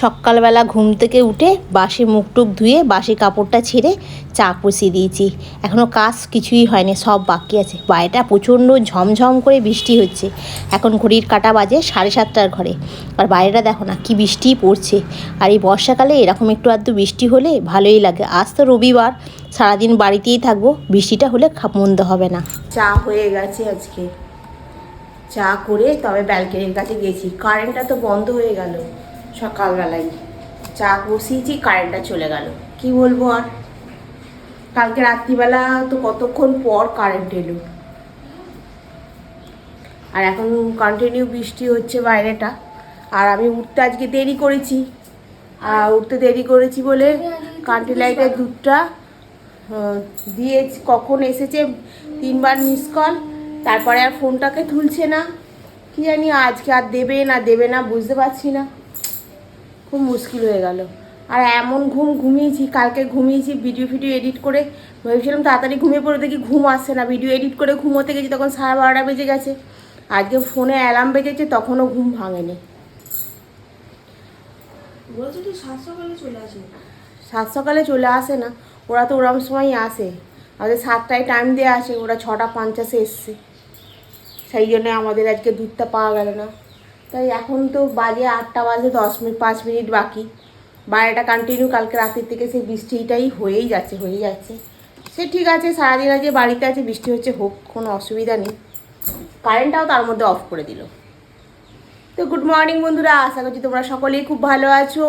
সকালবেলা ঘুম থেকে উঠে বাসি মুখ টুক ধুয়ে বাসি কাপড়টা ছেড়ে চা বসিয়ে দিয়েছি এখনও কাজ কিছুই হয়নি, সব বাকি আছে। বাইরেটা প্রচণ্ড ঝমঝম করে বৃষ্টি হচ্ছে। এখন ঘড়ির কাটা বাজে সাড়ে সাতটার ঘরে। আর বাইরেটা দেখো না, কি বৃষ্টি পড়ছে। আর এই বর্ষাকালে এরকম একটু আধটু বৃষ্টি হলে ভালোই লাগে। আজ তো রবিবার, সারাদিন বাড়িতেই থাকব। বৃষ্টিটা হলে মন্দ হবে না। চা হয়ে গেছে আজকে। চা করে তবে ব্যালকনির কাছে গেছি। কারেন্টটা তো বন্ধ হয়ে গেল। সকালবেলায়। চা বসিয়েছি কারেন্টটা চলে গেল। কি বলব আর? কালকে রাত্রিবেলা তো কতক্ষণ পর কারেন্ট এলো। আর এখন কন্টিনিউ বৃষ্টি হচ্ছে বাইরেটা। আর আমি উঠতে আজকে দেরি করেছি। আর উঠতে দেরি করেছি বলে কান্ট্রি লাইটের দুধটা দিয়ে কখন এসেছে তিনবার মিস কল তারপরে আর ফোনটাকে তুলছে না। কি জানি আজকে আর দেবে না দেবে না, বুঝতে পারছি না। খুব মুশকিল হয়ে গেল। আর এমন ঘুম ঘুমিয়েছি কালকে ঘুমিয়েছি ভিডিও ফিডিও এডিট করে ভেবেছিলাম তাড়াতাড়ি ঘুমিয়ে পড়ে দেখি ঘুম আসছে না। ভিডিও এডিট করে ঘুমোতে গেছি তখন সাড়ে বারোটা বেজে গেছে। আজকে ফোনে অ্যালার্ম বেজেছে তখনও ঘুম ভাঙেনি। সাত সকালে চলে আসি সাত চলে আসে না ওরা তো ওরম সময়ই আসে। আমাদের সাতটায় টাইম দিয়ে আসে ওরা ছটা পঞ্চাশে এসছে। সেই জন্য আমাদের আজকে দুধটা পাওয়া গেল না। তাই এখন তো বাজে আটটা বাজে, দশ মিনিট, পাঁচ মিনিট বাকি। বাইরেটা কন্টিনিউ কালকে রাতের থেকে সেই বৃষ্টিটাই হয়েই যাচ্ছে হয়েই যাচ্ছে। সে ঠিক আছে, সারাদিন আজকে বাড়িতে আছে, বৃষ্টি হচ্ছে, হোক, কোনো অসুবিধা নেই। কারেন্টটাও তার মধ্যে অফ করে দিল। তো গুড মর্নিং বন্ধুরা, আশা করছি তোমরা সকলেই খুব ভালো আছো।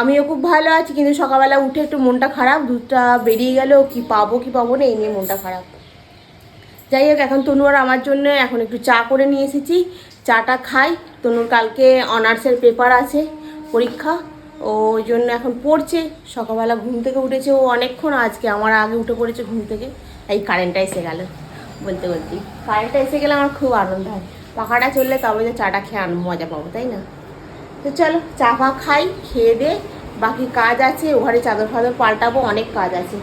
আমিও খুব ভালো আছি, কিন্তু সকালবেলা উঠে একটু মনটা খারাপ, দুধটা বেরিয়ে গেল, কি পাবো কি পাবো না, এই নিয়ে মনটা খারাপ। যাই হোক, এখন তনু আর আমার জন্য এখন একটু চা করে নিয়ে এসেছি। চাটা খাই। তনুর কালকে অনার্সের পেপার আছে, পরীক্ষা। ও ওই জন্য এখন পড়ছে। সকালবেলা ঘুম থেকে উঠেছে ও অনেকক্ষণ আজকে, আমার আগে উঠে পড়েছে ঘুম থেকে। এই কারেন্টটা এসে গেল, বলতে বলতে কারেন্টটা এসে গেলে আমার খুব আনন্দ হয়। পাখাটা চললে তবে যে চাটা খেয়ে আন- মজা পাবো, তাই না? তো চলো, চা ফা খাই, খেয়ে দে। বাকি কাজ আছে ওখানে চাদর ফাদর পাল্টাবো, অনেক কাজ আছে।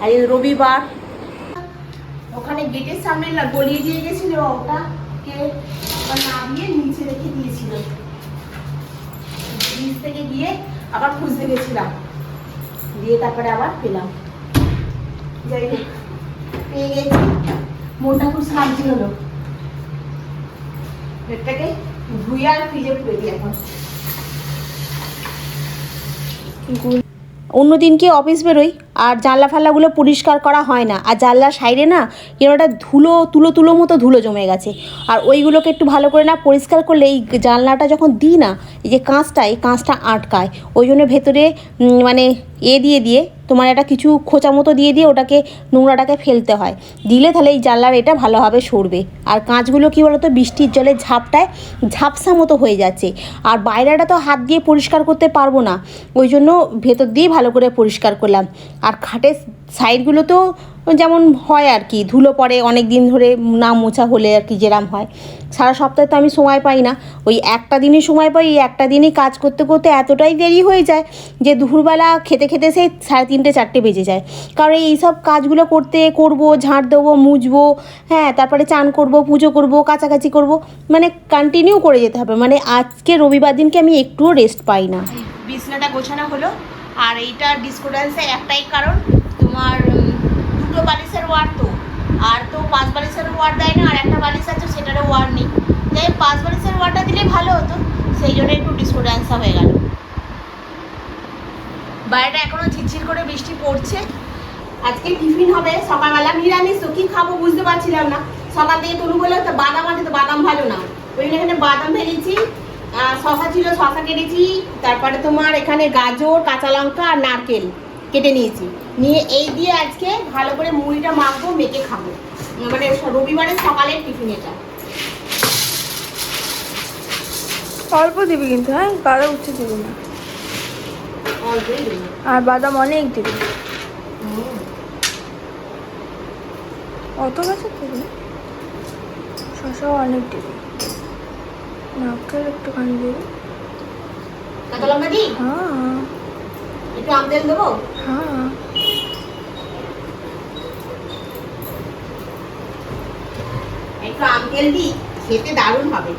আর এই রবিবার ওখানে গেটের সামনে গলিয়ে দিয়ে গেছিল ওটা, কে? আবার নামিয়ে নিচে রেখে দিয়েছিল। নিচ থেকে গিয়ে আবার খুঁজতে গেছিলাম। দিয়ে তারপরে আবার পেলাম। যাই হোক, পেয়ে গেছি। মনটা খুব শান্তি হলো। পেটটাকে ধুয়ে আর ফ্রিজে পুড়ে দিই এখন। অন্যদিন কি অফিস বেরোই? আর জানলা ফাল্লাগুলো পরিষ্কার করা হয় না। আর জানলার সাইডে না কেন ওটা ধুলো, তুলো তুলো মতো ধুলো জমে গেছে। আর ওইগুলোকে একটু ভালো করে না পরিষ্কার করলে এই জানলাটা যখন দিই না, এই যে কাঁচটা, এই কাঁচটা আটকায়। ওই জন্য ভেতরে মানে এ দিয়ে দিয়ে তোমার একটা কিছু খোঁচা মতো দিয়ে দিয়ে ওটাকে নোংরাটাকে ফেলতে হয়। দিলে তাহলে এই জানলার এটা ভালোভাবে সরবে। আর কাঁচগুলো কী বলতো? বৃষ্টির জলে ঝাপটায় ঝাপসা মতো হয়ে যাচ্ছে। আর বাইরেটা তো হাত দিয়ে পরিষ্কার করতে পারব না। ওই জন্য ভেতর দিয়ে ভালো করে পরিষ্কার করলাম। আর খাটের সাইডগুলো তো যেমন হয় আর কি, ধুলো পড়ে অনেক দিন ধরে না মোছা হলে আর কি যেরাম হয়। সারা সপ্তাহে তো আমি সময় পাই না। ওই একটা দিনই সময় পাই, এই একটা দিনই কাজ করতে করতে এতটাই দেরি হয়ে যায় যে দুপুরবেলা খেতে খেতে সেই সাড়ে তিনটে, চারটে বেজে যায়। কারণ এই সব কাজগুলো করতে, করব ঝাঁট দেবো, মুছবো হ্যাঁ তারপরে চান করব, পুজো করব, কাছাকাছি করব মানে কন্টিনিউ করে যেতে হবে। মানে আজকে রবিবার দিনকে আমি একটুও রেস্ট পাই না। বিছনাটা গোছানো হলো। আর এইটার ডিসকোডেন্সে একটাই কারণ তোমার দুটো বালিশের ওয়ার তো। আর তো পাঁচ বালিশের ওয়ার দেয় না, আর একটা বালিশ আছে, সেটারও ওয়ার নেই। তাই পাঁচ বালিশের ওয়ারটা দিলে ভালো হতো, সেই জন্য একটু ডিসকোডেন্সা হয়ে গেল। বাইরেটা এখনও ঝিরঝির করে বৃষ্টি পড়ছে। আজকে টিফিন হবে সকালবেলা। নিরামিষ, তো কি খাব বুঝতে পারছিলাম না। সকাল থেকে তনু বলে তো বাদাম আছে, তো বাদাম ভালো না। ওই এখানে বাদাম ভেজেছি শশা ছিল, শশা কেটেছি। তারপরে তোমার এখানে গাজর, কাঁচা লঙ্কা আর নারকেল। কেটে নিয়েছি। নিয়ে এই দিয়ে আজকে ভালো করে মুড়িটা মাখবো মেখে খাব। মানে রবিবারের সকালের টিফিন এটা। অল্প দিবি কিন্তু হ্যাঁ? গাঢ় উঠে দিবি না। আর বাদাম অনেক দিবি। অত গাছে দিবি শশাও অনেক দিবি। নারকেল একটুখানি দিবি। হ্যাঁ। একটু আম তেল দেবো? হ্যাঁ। একটু আম তেল দিই খেতে দারুণ হবে।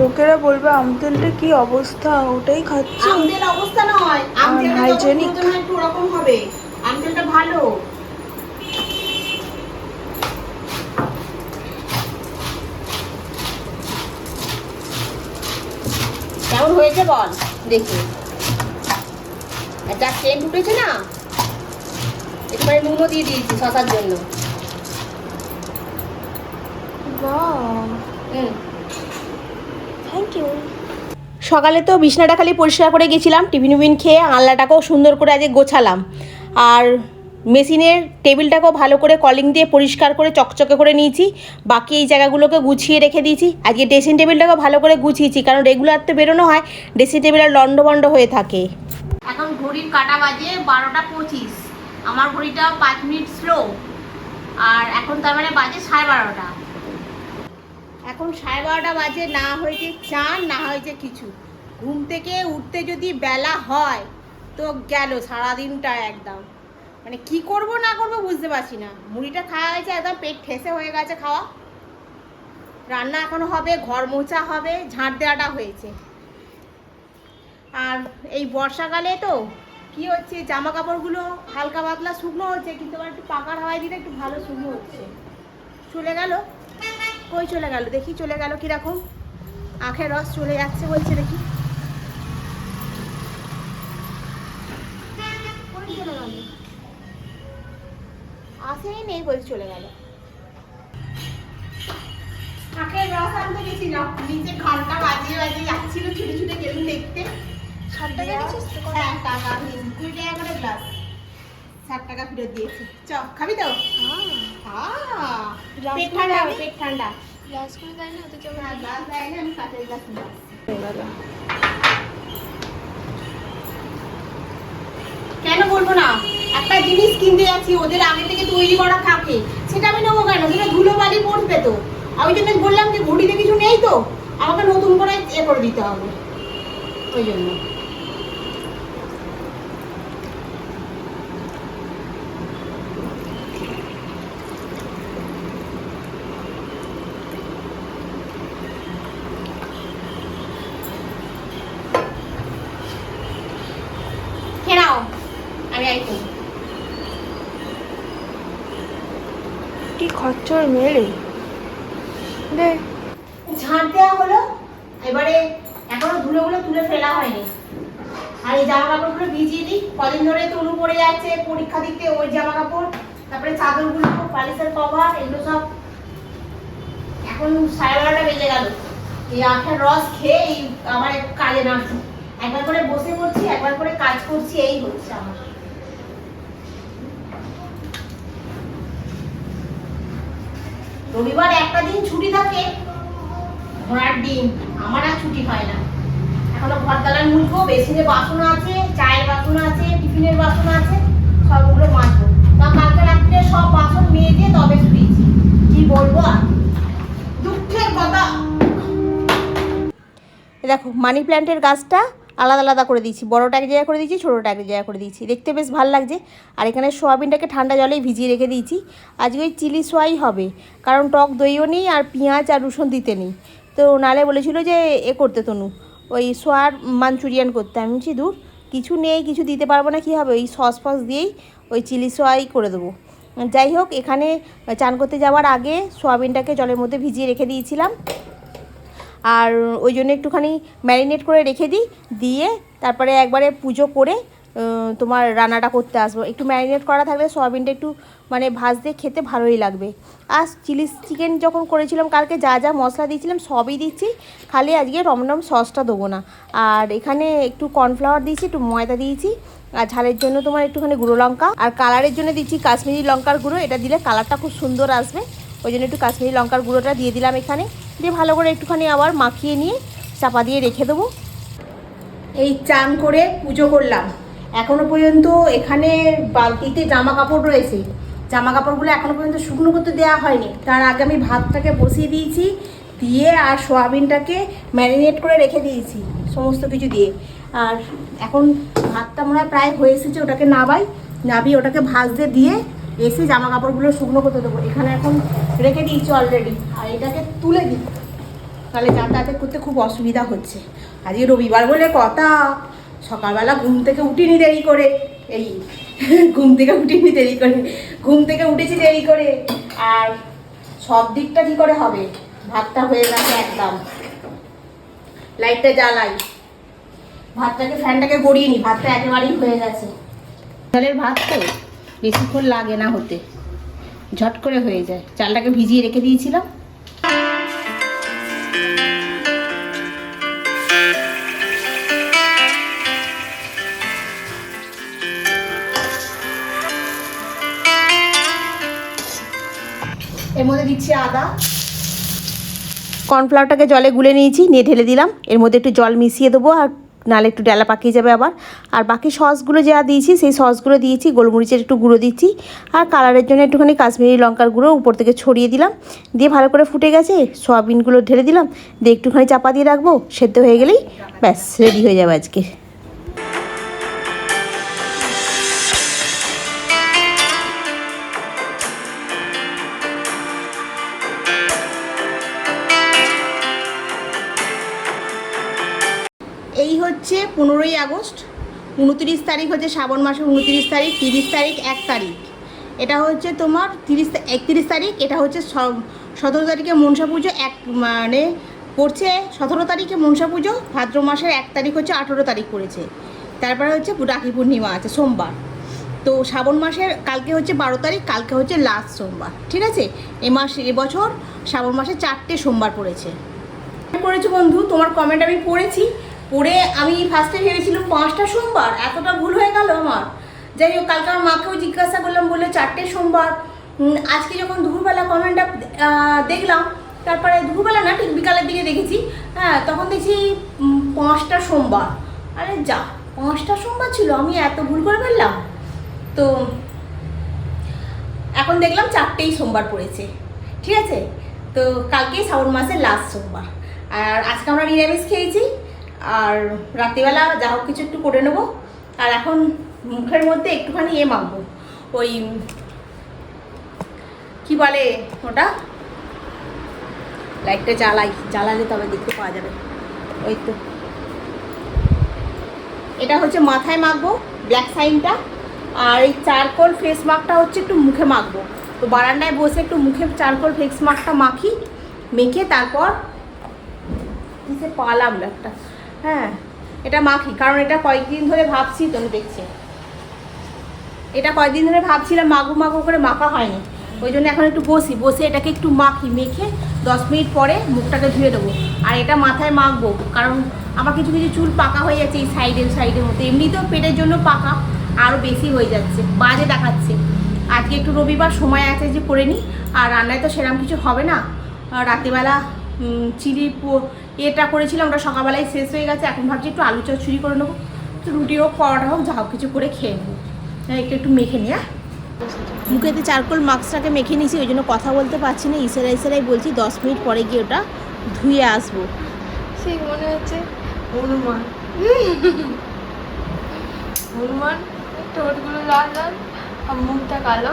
লোকেরা বলবে আমতেলটা কি অবস্থা? ওটাই খাচ্ছি। আমতেল অবস্থা নয়। আমতেলটা hygienic। একটু ওরকম হবে। আমতেলটা ভালো। কেমন হয়েছে বল দেখি। যা সেন্ট উঠেছে না? একেবারে নুনও দিয়ে দিয়েছি শশার জন্য। হুম। থ্যাংক ইউ সকালে তো বিছনাটা খালি পরিষ্কার করে গেছিলাম টিফিন উফিন খেয়ে আনলাটাকেও সুন্দর করে আজকে গোছালাম। আর মেশিনের টেবিলটাকেও ভালো করে কলিং দিয়ে পরিষ্কার করে চকচকে করে নিয়েছি। বাকি এই জায়গাগুলোকে গুছিয়ে রেখে দিয়েছি। আজকে ড্রেসিং টেবিলটাকেও ভালো করে গুছিয়েছি কারণ রেগুলার তো বেরোনো হয় ড্রেসিং টেবিল আর লন্ডভন্ড হয়ে থাকে। এখন ঘড়ির কাটা বাজে বারোটা পঁচিশ। আমার ঘড়িটা পাঁচ মিনিট স্লো আর এখন তার মানে বাজে সাড়ে বারোটা। এখন সাড়ে বারোটা বাজে না হয়েছে চান না হয়েছে কিছু। ঘুম থেকে উঠতে যদি বেলা হয় তো গেল সারাদিনটা একদম। মানে কি করব না করব বুঝতে পারছি না। মুড়িটা খাওয়া হয়েছে, একদম পেট ঠেসে হয়ে গেছে খাওয়া। রান্না এখনও হবে, ঘর মোছা হবে, ঝাঁট দেওয়াটা হয়েছে। আর এই বর্ষাকালে তো কি হচ্ছে জামা কাপড়গুলো হালকা পাতলা শুকনো হচ্ছে, কিন্তু আবার একটু পাকার হাওয়ায় দিলে একটু ভালো শুকনো হচ্ছে। চলে গেল? কই চলে গেল? দেখি চলে গেল কীরকম? আখের রস চলে যাচ্ছে বলছে দেখি। আসেই নেই বলছে চলে গেল। আখের রস আনতে গেছিলাম নিচে ঘণ্টা বাজিয়ে বাজিয়ে যাচ্ছিল ছুটে ছুটে গেলুম দেখতে। ষাট টাকা দিয়েছিস তো? হ্যাঁ টাকা কুড়ি টাকা করে গ্লাস ষাট টাকা ফেরত দিয়েছি। চ খাবি তো? পেট ঠান্ডা? পেট ঠান্ডা। গ্লাস করে দেয় না না, গ্লাস দেয় না, আমি কাঁচের গ্লাস নিয়ে কেন বলব না? একটা জিনিস কিনতে যাচ্ছি, ওদের আগে থেকে তৈরি করা থাকে। সেটা আমি নেব কেন? সেটা ধুলো বালি পড়বে তো। আমি জন্য বললাম যে, ঘড়িতে কিছু নেই তো? আমাকে নতুন করে এ করে দিতে হবে। ওই জন্য খেয়ে নাও আমি আইছি খচ্চর মেলে। দে। ঝাঁট দেওয়া হলো, এবারে এখনও ধুলোগুলো তুলে ফেলা হয়নি। আর এই জামা কাপড়গুলো ভিজিয়ে দিই, কদিন ধরে তনু পড়ে যাচ্ছে, পরীক্ষা দিতে ওই জামা কাপড় তারপরে চাদর চাদরগুলো, পালিশের কভার, এগুলো সব এখন সাড়ে বারোটা বেজে গেল। এই আখের রস খেয়ে আমার কাজে নামছি। একবার করে বসে পড়ছি, একবার করে কাজ করছি, এই হচ্ছে আমার। রবিবার একটা দিন ছুটি থাকে, ঘোড়ার দিন আমার আর ছুটি হয় না। এখনও ঘর দালান মুছবো, বেসিনে বাসন আছে, চায়ের বাসন আছে, টিফিনের বাসন আছে, সবগুলো মাজবো। তা কালকে রাত্রে সব বাসন মেয়ে দিয়ে তবে শুয়েছি। কি বলব আর? দুঃখের কথা। দেখো মানি প্ল্যান্টের গাছটা আলাদা আলাদা করে দিয়েছি। বড়টা এক জায়গায় করে দিয়েছি, ছোটোটা এক জায়গায় করে দিয়েছি। দেখতে বেশ ভালো লাগছে। আর এখানে সোয়াবিনটাকে ঠান্ডা জলেই ভিজিয়ে রেখে দিয়েছি। আজকে ওই চিলি সোয়াই হবে। কারণ টক দইও নেই আর পেঁয়াজ আর রসুন দিতে নেই। তো নালে বলেছিল যে এ করতে তনু। ওই সোয়ার মাঞ্চুরিয়ান করতে। আমি বলছি, দূর, কিছু নেই, কিছু দিতে পারব না, কী হবে? ওই সস ফস দিয়েই ওই চিলি সোয়াই করে দেবো। যাই হোক, এখানে চান করতে যাওয়ার আগে সোয়াবিনটাকে জলের মধ্যে ভিজিয়ে রেখে দিয়েছিলাম। আর ওই জন্য একটুখানি ম্যারিনেট করে রেখে দিই, দিয়ে তারপরে একবারে পুজো করে তোমার রান্নাটা করতে আসব। একটু ম্যারিনেট করা থাকলে সয়াবিনটা একটু মানে ভাজতে খেতে ভালোই লাগবে। আর চিলি চিকেন যখন করেছিলাম, কালকে যা যা মশলা দিয়েছিলাম সবই দিচ্ছি, খালি আজকে রমরম সসটা দেবো না। আর এখানে একটু কর্নফ্লাওয়ার দিয়েছি, একটু ময়দা দিয়েছি, আর ঝালের জন্য তোমার একটুখানি গুঁড়ো লঙ্কা, আর কালারের জন্য দিচ্ছি কাশ্মীরি লঙ্কার গুঁড়ো, এটা দিলে কালারটা খুব সুন্দর আসবে। ওই জন্য একটু কাশ্মীরি লঙ্কার গুঁড়োটা দিয়ে দিলাম এখানে। দিয়ে ভালো করে একটুখানি আবার মাখিয়ে নিয়ে চাপা দিয়ে রেখে দেবো। এই চান করে পুজো করলাম। এখনও পর্যন্ত এখানে বালতিতে জামা কাপড় রয়েছে। জামা কাপড়গুলো এখনও পর্যন্ত শুকনো করতে দেওয়া হয়নি। তার আগে আমি ভাতটাকে বসিয়ে দিয়েছি, দিয়ে আর সোয়াবিনটাকে ম্যারিনেট করে রেখে দিয়েছি, সমস্ত কিছু দিয়ে। আর এখন ভাতটা মনে হয় প্রায় হয়ে এসেছে, ওটাকে নাবাই। নাবিয়ে ওটাকে ভাজতে দিয়ে এসে জামা কাপড়গুলো শুকনো করতে দেবো। এখানে এখন রেখে দিয়েছি অলরেডি আর এটাকে তুলে দিই। তাহলে যাতায়াত করতে খুব অসুবিধা হচ্ছে। আজকে রবিবার বলে কথা। সকালবেলা ঘুম থেকে উঠিনি দেরি করে। এই, ঘুম থেকে উঠিনি দেরি করে। ঘুম থেকে উঠেছি দেরি করে। আর সব দিকটা কি করে হবে? ভাতটা হয়ে গেছে একদম। লাইটটা জ্বালাই। ভাতটাকে ফ্যানটাকে গড়িয়ে নি। ভাতটা একেবারেই হয়ে গেছে। চালের ভাত তো। বেশিক্ষণ লাগে না হতে। ঝট করে হয়ে যায়। চালটাকে ভিজিয়ে রেখে দিয়েছিলাম। এর মধ্যে দিচ্ছি আদা। কর্নফ্লাওয়ারটাকে জলে গুলে নিয়েছি, নিয়ে ঢেলে দিলাম। এর মধ্যে একটু জল মিশিয়ে দেবো আর নালে একটু ডালা পাকিয়ে যাবে আবার। আর বাকি সসগুলো যা দিয়েছি, সেই সসগুলো দিয়েছি, গোলমরিচের একটু গুঁড়ো দিচ্ছি। আর কালারের জন্য একটুখানি কাশ্মীরি লঙ্কার গুঁড়ো উপর থেকে ছড়িয়ে দিলাম। দিয়ে ভালো করে ফুটে গেছে, সয়াবিনগুলো ঢেলে দিলাম। দিয়ে একটুখানি চাপা দিয়ে রাখব, সেদ্ধ হয়ে গেলেই ব্যাস রেডি হয়ে যাবে আজকে। পনেরোই আগস্ট, উনত্রিশ তারিখ হচ্ছে শ্রাবণ মাসের উনত্রিশ তারিখ, তিরিশ তারিখ, এক তারিখ। এটা হচ্ছে তোমার তিরিশ একত্রিশ তারিখ, এটা হচ্ছে সতেরো তারিখে মনসা পুজো, এক মানে পড়ছে সতেরো তারিখে মনসা পুজো, ভাদ্র মাসের এক তারিখ হচ্ছে আঠেরো তারিখ পড়েছে। তারপরে হচ্ছে রাখি পূর্ণিমা আছে, সোমবার। তো শ্রাবণ মাসের কালকে হচ্ছে বারো তারিখ, কালকে হচ্ছে লাস্ট সোমবার, ঠিক আছে? এ মাস এবছর শ্রাবণ মাসে চারটে সোমবার পড়েছে। করেছ বন্ধু, তোমার কমেন্ট আমি পড়েছি। পড়ে আমি ফার্স্টে ভেবেছিলাম পাঁচটা সোমবার, এতটা ভুল হয়ে গেল আমার। যাই হোক, কালকে আমার মাকেও জিজ্ঞাসা করলাম, বলল চারটে সোমবার। আজকে যখন দুপুরবেলা কমেন্টটা দেখলাম, তারপরে দুপুরবেলা না, ঠিক বিকালের দিকে দেখেছি হ্যাঁ তখন দেখছি পাঁচটা সোমবার। আরে যা, পাঁচটা সোমবার ছিল, আমি এত ভুল করে ফেললাম? তো এখন দেখলাম চারটেই সোমবার পড়েছে, ঠিক আছে? তো কালকেই শ্রাবণ মাসের লাস্ট সোমবার। আর আজকে আমরা নিরামিষ খেয়েছি আর রাত্রিবেলা যা হোক কিছু একটু করে নেব। আর এখন মুখের মধ্যে একটুখানি এ মাখবো। ওই, কি বলে ওটা? লাইটটা জ্বালাই, জ্বালালে তবে দেখতে পাওয়া যাবে। ওই তো। এটা হচ্ছে মাথায় মাখবো ব্ল্যাক সাইনটা আর এই চারকোল ফেস মাস্কটা হচ্ছে একটু মুখে মাখবো। তো বারান্দায় বসে একটু মুখে চারকোল ফেস মাস্কটা মাখি, মেখে তারপর পালাম একটা। হ্যাঁ এটা মাখি, কারণ এটা কয়েকদিন ধরে ভাবছি তো দেখছি। এটা কয়েকদিন ধরে ভাবছিলাম মাখবো মাখবো করে মাখা হয়নি। ওই জন্য এখন একটু বসি, বসে এটাকে একটু মাখি, মেখে দশ মিনিট পরে মুখটাকে ধুয়ে দেবো। আর এটা মাথায় মাখবো, কারণ আমার কিছু কিছু চুল পাকা হয়ে যাচ্ছে এই সাইডের সাইডের মতো এমনিতেও পেটের জন্য পাকা আরও বেশি হয়ে যাচ্ছে, বাজে দেখাচ্ছে। আজকে একটু রবিবার, সময় আছে যে করে নিই। আর রান্নায় তো সেরকম কিছু হবে না। রাত্রিবেলা চিলি পো- এটা করেছিলাম ওটা সকালবেলায় শেষ হয়ে গেছে এখন ভাবছি একটু আলু চচ্চড়ি করে নেব। তো রুটি হোক পরোটা হোক যা হোক কিছু করে খেয়ে নেব। হ্যাঁ, একটু একটু মেখে নিই হ্যাঁ? মুখেতে চারকোল মাস্কটাকে মেখে নিয়েছি ওই জন্য কথা বলতে পারছি না ইশারা ইশারাই বলছি দশ মিনিট পরে গিয়ে ওটা ধুয়ে আসব। সেই মনে হচ্ছে হনুমান। হনুমান ঠোঁটগুলো লাল লাল আর মুখটা কালো।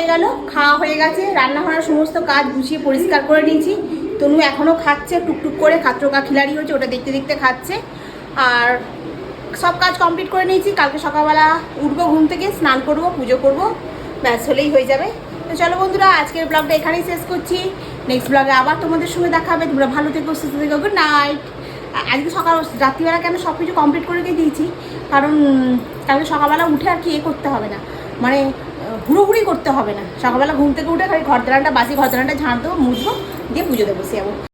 হয়ে গেল, খাওয়া হয়ে গেছে, রান্নাঘরের সমস্ত কাজ গুছিয়ে পরিষ্কার করে নিয়েছি। তনু এখনও খাচ্ছে, টুকটুক করে খাত্রকা খিলাড়ি হচ্ছে, ওটা দেখতে দেখতে খাচ্ছে। আর সব কাজ কমপ্লিট করে নিয়েছি, কালকে সকালবেলা উঠবো, ঘুম থেকে স্নান করব, পুজো করব, ব্যাস হলেই হয়ে যাবে। তো চলো বন্ধুরা, আজকের ব্লগটা এখানেই শেষ করছি। নেক্সট ব্লগে আবার তোমাদের সঙ্গে দেখা হবে। তোমরা ভালো থেকো, সুস্থ থেকো গুড নাইট আজকে সকাল, রাত্রিবেলা কেন সব কিছু কমপ্লিট করে দিয়ে দিয়েছি? কারণ, কালকে সকালবেলা উঠে আর কি এ করতে হবে না। মানে হুড়োহুড়ি করতে হবে না। সকালবেলা ঘুম থেকে উঠে খালি ঘর দালানটা বাসি ঘর দালানটা ঝাঁট দেবো, মুছবো, দিয়ে পুজো দেবো সে